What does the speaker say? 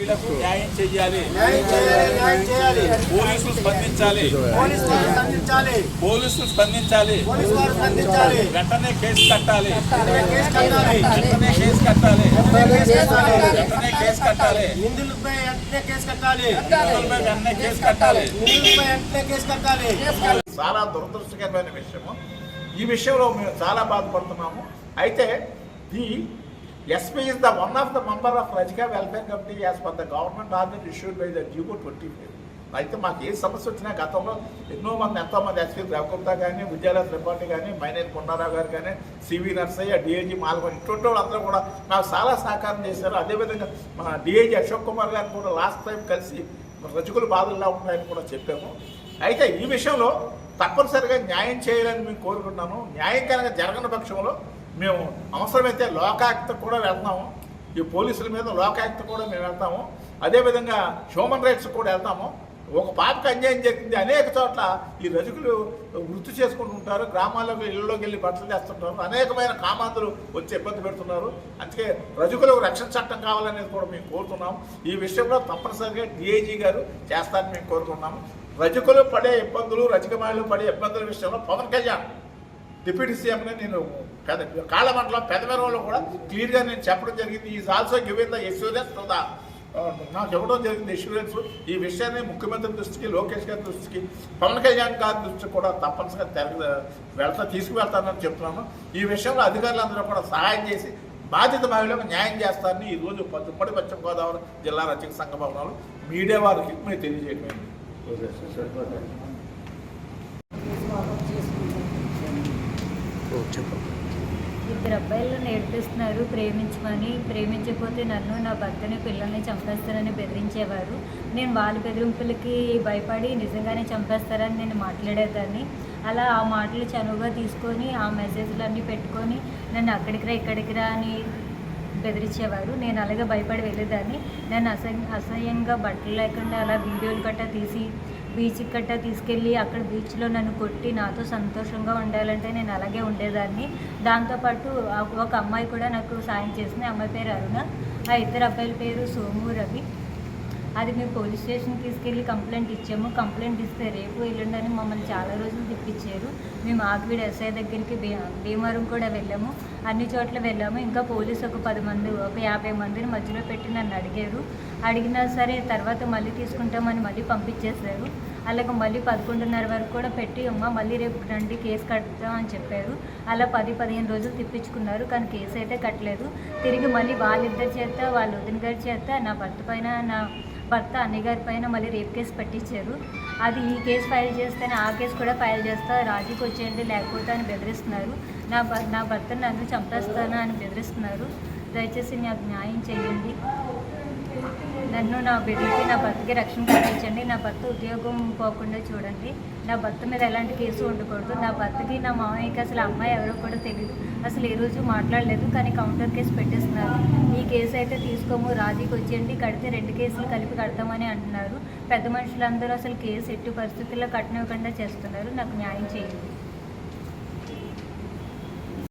న్యాయం చేయాలి పోలీసులు స్పందించాలి. పోలీసు వారు స్పందించాలి. పోలీసులు స్పందించాలి. పోలీసు వారు స్పందించాలి. వెంటనే కేసు కట్టాలి. వెంటనే కేసు కట్టాలి. వెంటనే కేసు కట్టాలి. కేసు కట్టాలి. వెంటనే కేసు కట్టాలి. నిందితులపై వెంటనే కేసు కట్టాలి. నిందితులపై వెంటనే కేసు కట్టాలి. నిందితులపై వెంటనే కేసు కట్టాలి. చాలా దురదృష్టకరమైన విషయము. ఈ విషయంలో మేము చాలా బాధపడుతున్నాము. అయితే the SP is the one of the member of రజికా welfare committee as per the government order issued by the డ్యూగో twenty five అయితే మాకు ఏ సమస్య వచ్చినా గతంలో ఎన్నో మంది ఎంతో మంది ఎస్పీ రఘుగుప్తా కానీ విద్యాలయ త్రిపాఠి కానీ మైనేని కొండారావు గారు కానీ సివి నర్సయ్య డిఐజీ మాల్గొని ఇటువంటి వాళ్ళందరూ కూడా నాకు చాలా సహకారం చేశారు. అదేవిధంగా మన డిఐజీ అశోక్ కుమార్ గారు కూడా లాస్ట్ టైం కలిసి రజకులు బాధల్లో ఉంటాయని కూడా చెప్పాము. అయితే ఈ విషయంలో తప్పనిసరిగా న్యాయం చేయాలని మేము కోరుకుంటున్నాను న్యాయం కనుక జరగని పక్షంలో మేము అవసరమైతే లోకాయుక్త కూడా వెళ్తాము. ఈ పోలీసుల మీద లోకాయుక్త కూడా మేము వెళ్తాము. అదేవిధంగా హ్యూమన్ రైట్స్ కూడా వెళ్తాము. ఒక పాపకు అన్యాయం జరిగింది అనేక చోట్ల ఈ రజకులు వృత్తి చేసుకుంటూ ఉంటారు గ్రామాల్లోకి ఇళ్ళలోకి వెళ్ళి బట్టలు చేస్తుంటారు అనేకమైన కామాంధులు వచ్చి ఇబ్బంది పెడుతున్నారు. అందుకే రజకులకు రక్షణ చట్టం కావాలనేది కూడా మేము కోరుతున్నాము ఈ విషయంలో తప్పనిసరిగా డిఐజీ గారు చేస్తారని మేము కోరుతున్నాము రజకులు పడే ఇబ్బందులు రజకమాలు పడే ఇబ్బందుల విషయంలో పవన్ కళ్యాణ్ డిప్యూటీ సీఎంని నేను పెద్ద కాళ్ళమండలం పెదవరంలో కూడా క్లియర్గా నేను చెప్పడం జరిగింది. Is also giving the assurance to the నాకు చెప్పడం జరిగింది ఇష్యూరెన్స్ ఈ విషయాన్ని ముఖ్యమంత్రి దృష్టికి లోకేష్ గారి దృష్టికి పవన్ కళ్యాణ్ గారి దృష్టికి కూడా తప్పనిసరిగా తెర వెళ్తా తీసుకువెళ్తానని చెప్తున్నాను. ఈ విషయంలో అధికారులందరూ కూడా సహాయం చేసి బాధిత మహిళలకు న్యాయం చేస్తారని ఈరోజు రోజు ఉమ్మడి పశ్చిమ గోదావరి జిల్లా రచక సంఘ భవనాలు మీడియా వారికి మేము తెలియజేయడం ఇద్దరు అబ్బాయిలు నేర్పిస్తున్నారు ప్రేమించమని. ప్రేమించకపోతే నన్ను నా భర్తని పిల్లల్ని చంపేస్తారని బెదిరించేవారు. నేను వాళ్ళ బెదిరింపులకి భయపడి నిజంగానే చంపేస్తారని నేను మాట్లాడేదాన్ని. అలా ఆ మాటలు చనువుగా తీసుకొని ఆ మెసేజ్లు అన్నీ పెట్టుకొని నన్ను అక్కడికి రా ఇక్కడికి రా అని బెదిరించేవారు. నేను అలాగే భయపడి వెళ్ళేదాన్ని. నన్ను అసహ్య అసహ్యంగా బట్టలు లేకుండా అలా వీడియోలు గట్టా తీసి బీచ్కి గట్టా తీసుకెళ్ళి అక్కడ బీచ్లో నన్ను కొట్టి నాతో సంతోషంగా ఉండాలంటే నేను అలాగే ఉండేదాన్ని. దాంతోపాటు ఒక అమ్మాయి కూడా నాకు సాయం చేసింది. అమ్మాయి పేరు అరుణ. ఆ ఇద్దరు అబ్బాయిల పేరు సోము రవి. అది మేము పోలీస్ స్టేషన్కి తీసుకెళ్ళి కంప్లైంట్ ఇచ్చాము. కంప్లైంట్ ఇస్తే రేపు ఎల్లుండని మమ్మల్ని చాలా రోజులు తిప్పించారు. మేము ఆకివీడు ఎస్ఐ దగ్గరికి భీ భీమవరం కూడా వెళ్ళాము. అన్ని చోట్ల వెళ్ళాము. ఇంకా పోలీసు ఒక పది మంది ఒక యాభై మందిని మధ్యలో పెట్టి నన్ను అడిగారు. అడిగినా సరే తర్వాత మళ్ళీ తీసుకుంటామని మళ్ళీ పంపించేశారు. అలాగే మళ్ళీ పదకొండున్నర వరకు కూడా పెట్టి అమ్మ మళ్ళీ రేపు రండి కేసు కడతాం అని చెప్పారు. అలా పది పదిహేను రోజులు తిప్పించుకున్నారు. కానీ కేసు అయితే కట్టలేదు. తిరిగి మళ్ళీ వాళ్ళిద్దరి చేత వాళ్ళ వదిన గారి చేత నా భర్త పైన నా భర్త అన్నయ్య గారి పైన మళ్ళీ రేప్ కేసు పట్టించారు. అది ఈ కేసు ఫైల్ చేస్తేనే ఆ కేసు కూడా ఫైల్ చేస్తా రాజీకి వచ్చేయండి లేకపోతే అని బెదిరిస్తున్నారు. నా నా భర్త నన్ను చంపేస్తాను అని బెదిరిస్తున్నారు. దయచేసి నాకు న్యాయం చేయండి. నన్ను నా బిడ్డకి నా భర్తకి రక్షణ కల్పించండి. నా భర్త ఉద్యోగం పోకుండా చూడండి. నా భర్త మీద ఎలాంటి కేసు ఉండకూడదు. నా భర్తకి నా మామయ్యకి అసలు అమ్మాయి ఎవరో కూడా తెలియదు అసలు ఏ రోజు మాట్లాడలేదు కానీ కౌంటర్ కేసు పెట్టేస్తున్నారు. ఈ కేసు అయితే తీసుకోము రాజీకి వచ్చేయండి. కడితే రెండు కేసులు కలిపి కడతామని అంటున్నారు. పెద్ద మనుషులందరూ అసలు కేసు ఎట్టి పరిస్థితుల్లో కట్టనివ్వకుండా చేస్తున్నారు. నాకు న్యాయం చేయండి.